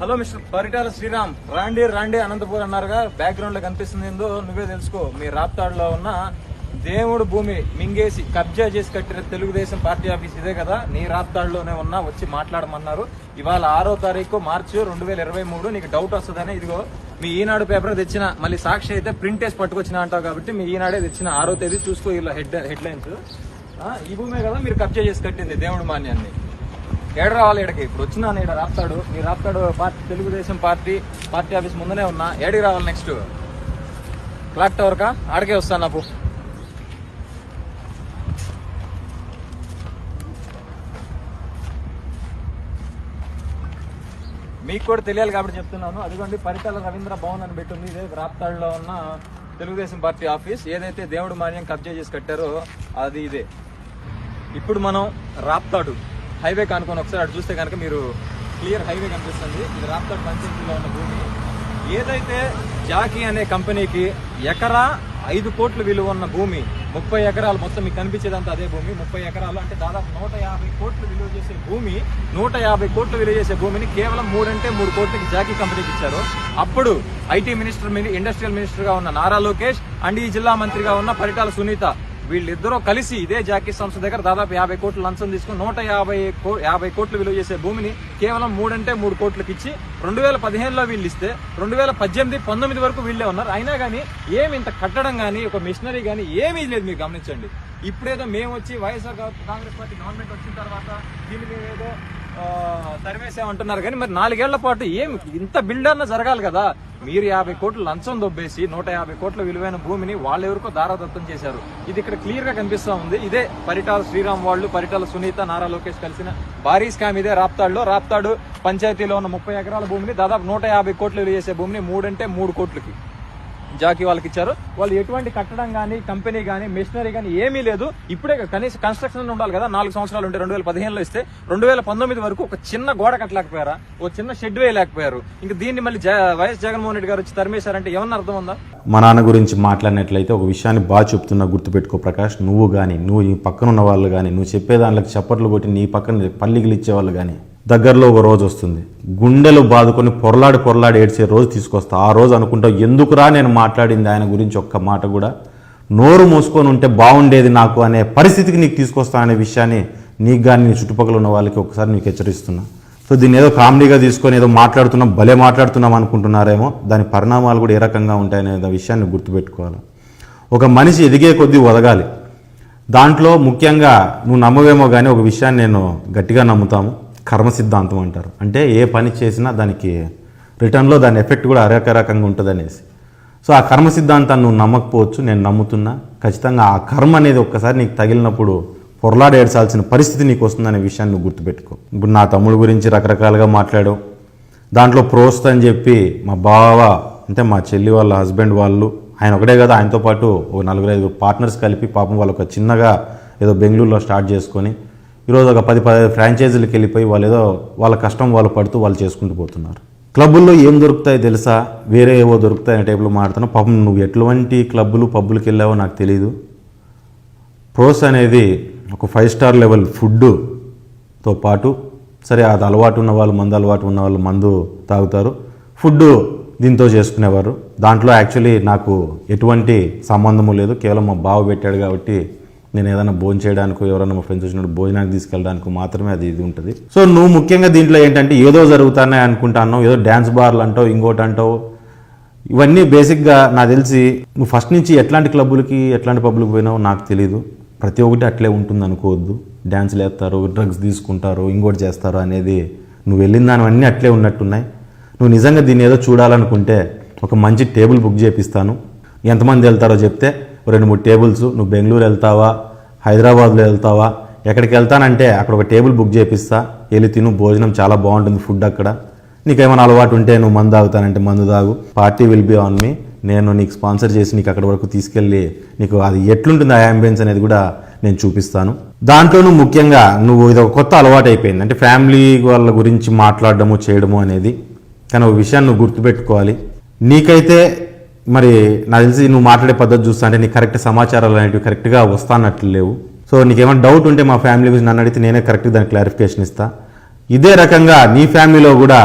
Hello mister Paritala Sriram. రాండి రాండి అనంతపూర్ అన్నారుగా. బ్యాక్గ్రౌండ్లో కనిపిస్తుంది ఏందో నువ్వే తెలుసుకో. మీ రాప్తాడులో ఉన్న దేవుడు భూమి మింగేసి కబ్జా చేసి కట్టిన తెలుగుదేశం పార్టీ ఆఫీస్ ఇదే కదా? నీ రాప్తాడులోనే ఉన్నా వచ్చి మాట్లాడమన్నారు. ఇవాళ ఆరో తారీఖు మార్చి రెండు వేల ఇరవై మూడు. నీకు డౌట్ వస్తుందని? ఇదిగో మీ ఈనాడు పేపర్ తెచ్చిన మళ్ళీ సాక్షి అయితే ప్రింట్ వేసి పట్టుకొచ్చిన అంటావు కాబట్టి మీ ఈనాడే తెచ్చిన ఆరో తేదీ చూసుకో ఇలా హెడ్ హెడ్లైన్స్ ఈ భూమే కదా మీరు కబ్జా చేసి కట్టింది దేవుడు మాన్యాన్ని. ఏడ రావాలి ఇక్కడికి ఇప్పుడు వచ్చినా ఈడ రాస్తాడు మీ రాస్తాడు party Telugu Desam party party office ముందనే ఉన్నా. ఏడికి రావాలి నెక్స్ట్ క్లాక్ టవర్ కా? ఆడికే వస్తాను నాకు. మీకు కూడా తెలియాలి కాబట్టి చెప్తున్నాను. అదిగోండి పరిటాల రవీంద్ర భవన్ అని పెట్టుంది. ఇదే రాప్తాడులో ఉన్న తెలుగుదేశం పార్టీ ఆఫీస్. ఏదైతే దేవుడు మార్యం కబ్జా చేసి కట్టారో అది ఇదే. ఇప్పుడు మనం రాప్తాడు. హైవే కానుకొని ఒకసారి అటు చూస్తే కనుక మీరు క్లియర్ హైవే కనిపిస్తుంది. ఇది రాప్తాడు పంచాయతీలో ఉన్న భూమి. ఏదైతే జాకీ అనే కంపెనీకి ఎకరా ఐదు కోట్లు విలువ ఉన్న భూమి ముప్పై ఎకరాలు మొత్తం మీకు కనిపించేదంతా అదే భూమి ముప్పై ఎకరాలు అంటే దాదాపు నూట యాభై కోట్లు విలువ చేసే భూమి నూట యాభై కోట్లు విలువ చేసే భూమిని కేవలం మూడంటే మూడు కోట్లకి జాకీ కంపెనీకి ఇచ్చారు. అప్పుడు ఐటీ మినిస్టర్ ఇండస్ట్రియల్ మినిస్టర్గా ఉన్న నారా లోకేష్ అండ్ ఈ జిల్లా మంత్రిగా ఉన్న పరిటాల సునీత వీళ్ళిద్దరూ కలిసి ఇదే జాకీ సంస్థ దగ్గర దాదాపు యాభై కోట్లు లంచం తీసుకుని నూట యాభై యాభై కోట్లు విలువ చేసే భూమిని కేవలం మూడంటే మూడు కోట్లకి ఇచ్చి రెండు వేల పదిహేనులో వీళ్ళు ఇస్తే రెండు వేల పద్దెనిమిది పంతొమ్మిది వరకు వీళ్ళే ఉన్నారు. అయినా కానీ ఏమి ఇంత కట్టడం కానీ ఒక మిషనరీ కానీ ఏమీ లేదు మీరు గమనించండి. ఇప్పుడేదో మేము వచ్చి వైఎస్ఆర్ కాంగ్రెస్ పార్టీ గవర్నమెంట్ వచ్చిన తర్వాత దీన్ని ఏదో తరిమేసామంటున్నారు కానీ మరి నాలుగేళ్ళ పాటు ఏం ఇంత బిల్డర్న జరగాలి కదా. మీరు యాభై కోట్లు లంచం దొబ్బేసి నూట యాభై కోట్ల విలువైన భూమిని వాళ్ళెవరికో దారాదత్తం చేశారు. ఇది ఇక్కడ క్లియర్గా కనిపిస్తా ఉంది. ఇదే పరిటాల శ్రీరామ్ వాళ్ళు పరిటాల సునీత నారా లోకేష్ కలిసిన భారీ స్కామ్ ఇదే రాప్తాడులో. రాప్తాడు పంచాయతీలో ఉన్న ముప్పై ఎకరాల భూమిని దాదాపు నూట యాభై కోట్లు విలువ చేసే భూమిని మూడంటే మూడు కోట్లకి. జాకీ వాళ్ళకి ఇచ్చారు. వాళ్ళు ఎటువంటి కట్టడం కానీ కంపెనీ కానీ మెషినరీ కానీ ఏమీ లేదు. ఇప్పుడే కనీసం కన్స్ట్రక్షన్ ఉండాలి కదా నాలుగు సంవత్సరాలు ఉంటే రెండు వేల పదిహేనులో ఇస్తే రెండు వేల పంతొమ్మిది వరకు ఒక చిన్న గోడ కట్టలేకపోయారా? ఒక చిన్న షెడ్ వేయలేకపోయారు. ఇంకా దీన్ని మళ్ళీ జ- వైఎస్ జగన్మోహన్ రెడ్డి గారు వచ్చి తరిమేశారంటే ఏమన్నా అర్థం ఉందా? మా నాన్న గురించి మాట్లాడినట్లయితే ఒక విషయాన్ని బాగా చెప్తున్నా గుర్తుపెట్టుకో ప్రకాష్. నువ్వు కానీ నువ్వు ఈ పక్కన ఉన్న వాళ్ళు కానీ నువ్వు చెప్పే దాంట్లోకి చప్పట్లు కొట్టి నీ పక్కన పల్లికిలు ఇచ్చేవాళ్ళు కానీ దగ్గరలో ఒక రోజు వస్తుంది. గుండెలు బాదుకొని పొరలాడి పొరలాడి ఏడ్చే రోజు తీసుకొస్తా. ఆ రోజు అనుకుంటా ఎందుకురా నేను మాట్లాడింది ఆయన గురించి ఒక్క మాట కూడా? నోరు మూసుకొని ఉంటే బాగుండేది నాకు అనే పరిస్థితికి నీకు తీసుకొస్తా అనే విషయాన్ని నీకు కానీ నీ చుట్టుపక్కల ఉన్న వాళ్ళకి ఒకసారి నీకు హెచ్చరిస్తున్నా. సో దీన్ని ఏదో కామెడీగా తీసుకొని ఏదో మాట్లాడుతున్నాం భలే మాట్లాడుతున్నాం అనుకుంటున్నారేమో. దాని పరిణామాలు కూడా ఏ రకంగా ఉంటాయనే విషయాన్ని గుర్తుపెట్టుకోవాలి. ఒక మనిషి ఎదిగే కొద్దీ ఒదగాలి. దాంట్లో ముఖ్యంగా నువ్వు నమ్మవేమో కానీ ఒక విషయాన్ని నేను గట్టిగా నమ్ముతాము. కర్మ సిద్ధాంతం అంటారు. అంటే ఏ పని చేసినా దానికి రిటర్న్లో దాని ఎఫెక్ట్ కూడా అరేక రకంగా ఉంటుంది అనేసి సో ఆ కర్మ సిద్ధాంతాన్ని నువ్వు నమ్మకపోవచ్చు నేను నమ్ముతున్నా. ఖచ్చితంగా ఆ కర్మ అనేది ఒక్కసారి నీకు తగిలినప్పుడు పొరలాడేడ్చాల్సిన పరిస్థితి నీకు వస్తుందనే విషయాన్ని నువ్వు గుర్తుపెట్టుకో. ఇప్పుడు నా తమ్ముడు గురించి రకరకాలుగా మాట్లాడావు. దాంట్లో ప్రోస్త్ అని చెప్పి మా బావ అంటే మా చెల్లి వాళ్ళ హస్బెండ్ వాళ్ళు ఆయన ఒకటే కదా ఆయనతో పాటు ఓ నలుగురు ఐదుగురు పార్ట్నర్స్ కలిపి పాపం వాళ్ళు ఒక చిన్నగా ఏదో బెంగళూరులో స్టార్ట్ చేసుకొని ఈరోజు ఒక పది పది ఫ్రాంచైజీలకు వెళ్ళిపోయి వాళ్ళు ఏదో వాళ్ళ కష్టం వాళ్ళు పడుతూ వాళ్ళు చేసుకుంటూ పోతున్నారు. క్లబ్బుల్లో ఏం దొరుకుతాయి తెలుసా? వేరే ఏవో దొరుకుతాయి అనే టైప్లో మాడుతున్నావు పాపం నువ్వు ఎటువంటి క్లబ్బులు పబ్బులకు వెళ్ళావో నాకు తెలియదు ప్రోస్ అనేది ఒక ఫైవ్ స్టార్ లెవెల్ ఫుడ్తో పాటు సరే అది అలవాటు ఉన్న వాళ్ళు మందు అలవాటు ఉన్న వాళ్ళు మందు తాగుతారు. ఫుడ్ దీంతో చేసుకునేవారు. దాంట్లో యాక్చువల్లీ నాకు ఎటువంటి సంబంధము లేదు. కేవలం మా బావ పెట్టాడు కాబట్టి నేను ఏదైనా భోజనం చేయడానికి ఎవరైనా మా ఫ్రెండ్స్ వచ్చినప్పుడు భోజనానికి తీసుకెళ్ళడానికి మాత్రమే అది ఇది ఉంటుంది. సో నువ్వు ముఖ్యంగా దీంట్లో ఏంటంటే ఏదో జరుగుతానే అనుకుంటాను ఏదో డ్యాన్స్ బార్లు అంటావు ఇంకోటి అంటావు. ఇవన్నీ బేసిక్గా నాకు తెలిసి నువ్వు ఫస్ట్ నుంచి ఎట్లాంటి క్లబ్బులకి ఎట్లాంటి పబ్లిక్ పోయినావో నాకు తెలియదు ప్రతి ఒక్కటి అట్లే ఉంటుంది అనుకోవద్దు. డ్యాన్స్లు వేస్తారు డ్రగ్స్ తీసుకుంటారు ఇంకోటి చేస్తారు అనేది నువ్వు వెళ్ళిన దానివన్నీ అట్లే ఉన్నట్టున్నాయి. నువ్వు నిజంగా దీన్ని ఏదో చూడాలనుకుంటే ఒక మంచి టేబుల్ బుక్ చేపిస్తాను. ఎంతమంది వెళ్తారో చెప్తే రెండు మూడు టేబుల్స్ నువ్వు బెంగళూరు వెళ్తావా? హైదరాబాద్లో వెళ్తావా? ఎక్కడికి వెళ్తానంటే అక్కడ ఒక టేబుల్ బుక్ చేపిస్తా. వెళ్ళి తిను భోజనం చాలా బాగుంటుంది ఫుడ్ అక్కడ. నీకేమైనా అలవాటు ఉంటే నువ్వు మందు తాగుతానంటే మందు తాగు. Party will be on me నేను నీకు స్పాన్సర్ చేసి నీకు అక్కడ వరకు తీసుకెళ్ళి నీకు అది ఎట్లుంటుంది ఆ అంబియన్స్ అనేది కూడా నేను చూపిస్తాను. దాంట్లోనూ ముఖ్యంగా నువ్వు ఇది ఒక కొత్త అలవాటు అయిపోయింది. అంటే ఫ్యామిలీ వాళ్ళ గురించి మాట్లాడడము చేయడము అనేది. కానీ ఒక విషయాన్ని నువ్వు గుర్తుపెట్టుకోవాలి. నీకైతే మరి నాకు తెలిసి నువ్వు మాట్లాడే పద్ధతి చూస్తా అంటే నీకు కరెక్ట్ సమాచారాలు అనేటివి కరెక్ట్గా వస్తానట్లు లేవు. సో నీకేమైనా డౌట్ ఉంటే మా ఫ్యామిలీ గురించి నన్ను అడిగితే నేనే కరెక్ట్ దానికి క్లారిఫికేషన్ ఇస్తా. ఇదే రకంగా నీ ఫ్యామిలీలో కూడా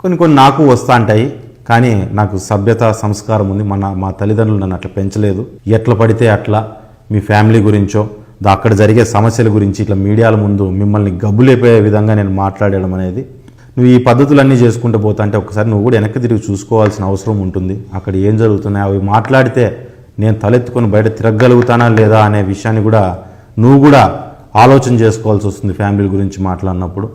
కొన్ని కొన్ని నాకు వస్తా ఉంటాయి కానీ నాకు సభ్యత సంస్కారం ఉంది. మన మా తల్లిదండ్రులు నన్ను అట్లా పెంచలేదు. ఎట్లా పడితే అట్లా మీ ఫ్యామిలీ గురించో అక్కడ జరిగే సమస్యల గురించి ఇట్లా మీడియాల ముందు మిమ్మల్ని గబ్బులేపోయే విధంగా నేను మాట్లాడడం అనేది నువ్వు ఈ పద్ధతులన్నీ చేసుకుంటూ పోతా అంటే ఒకసారి నువ్వు కూడా వెనక్కి తిరిగి చూసుకోవాల్సిన అవసరం ఉంటుంది. అక్కడ ఏం జరుగుతున్నాయి? అవి మాట్లాడితే నేను తలెత్తుకొని బయట తిరగగలుగుతానా లేదా అనే విషయాన్ని కూడా నువ్వు కూడా ఆలోచన చేసుకోవాల్సి వస్తుంది ఫ్యామిలీ గురించి మాట్లాడినప్పుడు.